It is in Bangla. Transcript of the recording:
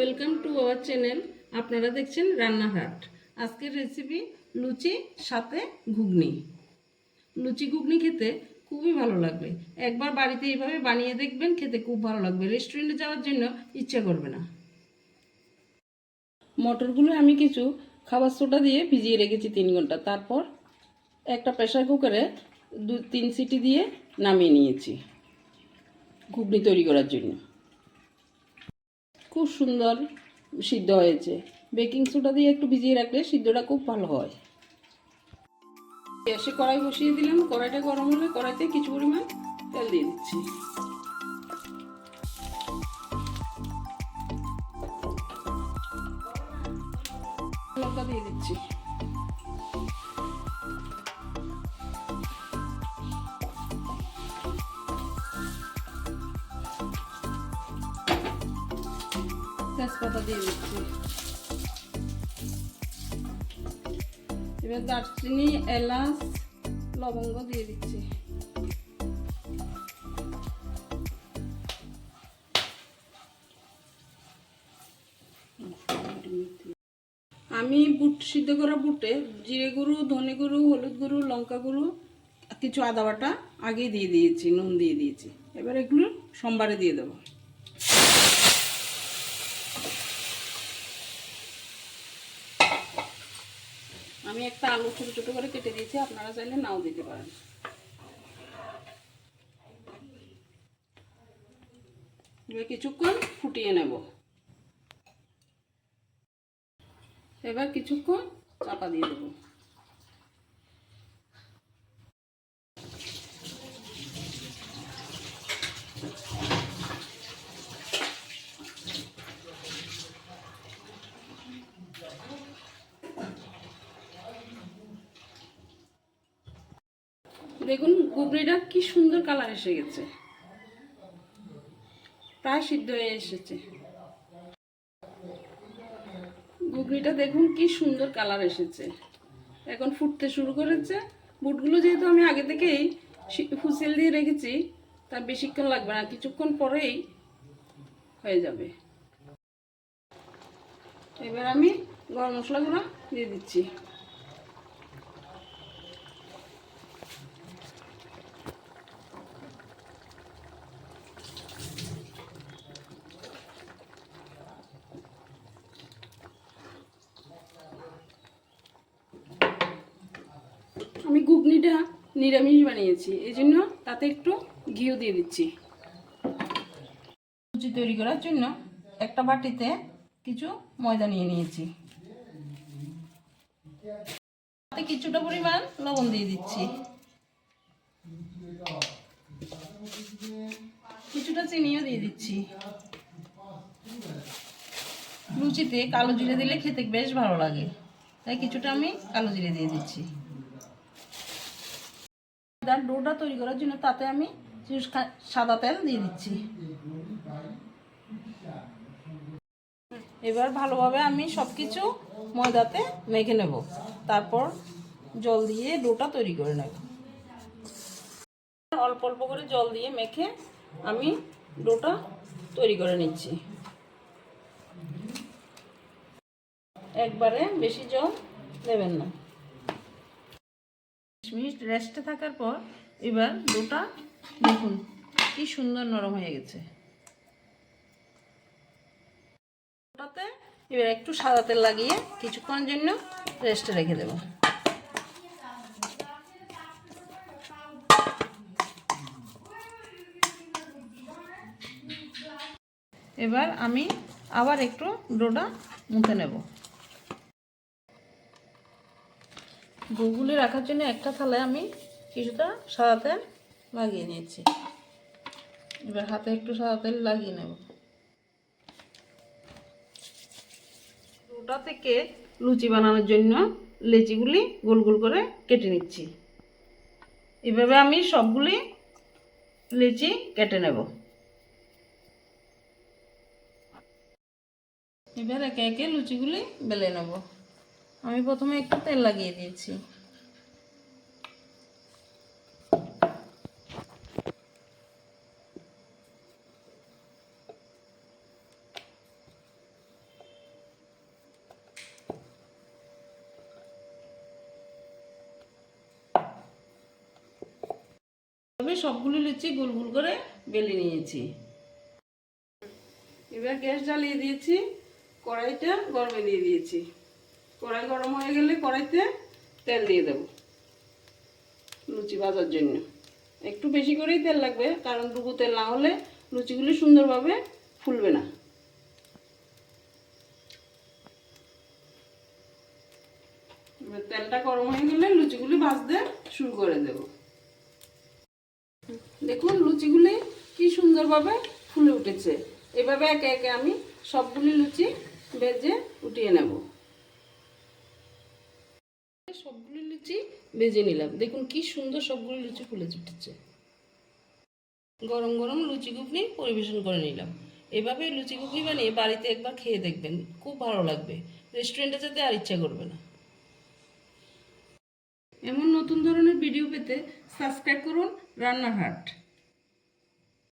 ওয়েলকাম টু আওয়ার চ্যানেল আপনারা দেখছেন রান্নাঘাট। আজকের রেসিপি লুচি, সাথে ঘুগনি। লুচি, ঘুগনি খেতে খুবই ভালো লাগবে। একবার বাড়িতে এইভাবে বানিয়ে দেখবেন, খেতে খুব ভালো লাগবে। রেস্টুরেন্টে যাওয়ার জন্য ইচ্ছা করবে না। মটরগুলো আমি কিছু খাবার সোডা দিয়ে ভিজিয়ে রেখেছি তিন ঘণ্টা। তারপর একটা প্রেশার কুকারে দু তিন সিটি দিয়ে নামিয়ে নিয়েছি। ঘুগনি তৈরি করার জন্য। খুব সুন্দর সিদ্ধ হয়েছে। বেকিং সোডা দিয়ে একটু ভিজিয়ে রাখলে সিদ্ধটা খুব ভালো হয়। গ্যাসে কড়াই বসিয়ে দিলাম। কড়াইটা গরম হলে কড়াইতে কিছু পরিমাণ তেল দিয়ে দিচ্ছি। লঙ্কা দিয়ে দিচ্ছি। তেজপাতা দিয়ে দিচ্ছি এবার দারচিনি এলাচ লবঙ্গ দিয়ে দিচ্ছি আমি বুট, সিদ্ধ করা বুটে জিরে গুঁড়ো, ধনে গুঁড়ো, হলুদ গুঁড়ো, লঙ্কা গুঁড়ো কিছু আদা বাটা আগে দিয়ে দিয়েছি, নুন দিয়ে দিয়েছি। এবার এগুলো সোমবারে দিয়ে দেবো। আমি একটা আলু ছোটো ছোটো করে কেটে দিয়েছি, আপনারা চাইলে নাও দিতে পারেন। এবার কিছুক্ষণ ফুটিয়ে নেব। এবার কিছুক্ষণ চাপা দিয়ে দেবো। দেখুন গুবরিটা কি সুন্দর কালার এসে গেছে। প্রায় সিদ্ধ হয়ে এসেছে। গুগরিটা দেখুন, কি সুন্দর কালার এসেছে। এখন ফুটতে শুরু করেছে। বুটগুলো যেহেতু আমি আগে থেকেই ফুসিল দিয়ে রেখেছি, তার বেশিক্ষণ লাগবে না, কিছুক্ষণ পরেই হয়ে যাবে। এবার আমি গরম মশলাগুলো দিয়ে দিচ্ছি আমি ঘুগনিটা নিরামিষ বানিয়েছি। এই জন্য তাতে একটু ঘিও দিয়ে দিচ্ছি। লুচি তৈরি করার জন্য একটা বাটিতে কিছু ময়দা নিয়ে নিয়েছি। তাতে কিছুটা পরিমাণ লবণ দিয়ে দিচ্ছি। কিছুটা চিনিও দিয়ে দিচ্ছি। লুচিতে কালো জিরে দিলে খেতে বেশ ভালো লাগে। তাই কিছুটা আমি কালো জিরে দিয়ে দিচ্ছি। তার ডোটা তৈরি করার জন্য তাতে আমি সাদা তেল দিয়ে দিচ্ছি। এবার ভালোভাবে আমি সব কিছু ময়দাতে মেখে নেব। তারপর জল দিয়ে ডোটা তৈরি করে নেব। অল্প অল্প করে জল দিয়ে মেখে আমি ডোটা তৈরি করে নিচ্ছি। একবারে বেশি জল দেবেন না। মিনিট রেস্টে থাকার পর এবার দুটা দেখুন, কি সুন্দর নরম হয়ে গেছে। ওটাতে এবার একটু সাদা তেল লাগিয়ে কিছুক্ষণের জন্য রেস্টে রেখে দেব। এবার আমি আবার একটু ডোটা মুতে নেব। গুগলে রাখার জন্য একটা থালায় আমি কিছুটা সাদা তেল লাগিয়ে নিয়েছি। এবার হাতে একটু সাদা তেল লাগিয়ে নেব। ওটা থেকে লুচি বানানোর জন্য লেচিগুলি গোল গোল করে কেটে নিচ্ছি। এভাবে আমি সবগুলি লেচি কেটে নেব। এবার একে একে লুচিগুলি বেলে নেব। আমি প্রথমে একটু তেল লাগিয়ে দিয়েছি। তবে সবগুলো লিচি গুল গুল করে বেলে নিয়েছি। এবার গ্যাস জ্বালিয়ে দিয়েছি, কড়াইটা গরমে নিয়ে দিয়েছি। কড়াই গরম হয়ে গেলে কড়াইতে তেল দিয়ে দেব লুচি ভাজার জন্য। একটু বেশি করেই তেল লাগবে, কারণ ডুবো তেল না হলে লুচিগুলি সুন্দরভাবে ফুলবে না। তেলটা গরম হয়ে গেলে লুচিগুলি ভাজতে শুরু করে দেব। দেখুন লুচিগুলি কি সুন্দরভাবে ফুলে উঠেছে। এভাবে একে একে আমি সবগুলি লুচি ভেজে উঠিয়ে নেব। সবগুলি লুচি ভেজে নিলাম। দেখুন কি সুন্দর সবগুলো লুচি ফুলে উঠেছে। গরম গরম লুচি ঘুগনি পরিবেশন করে নিলাম। এভাবে লুচি ঘুগনি বানিয়ে বাড়িতে একবার খেয়ে দেখবেন। খুব ভালো লাগবে। রেস্টুরেন্টে যেতে আর ইচ্ছা করবে না। এমন নতুন ধরনের ভিডিও পেতে সাবস্ক্রাইব করুন রান্নার হাট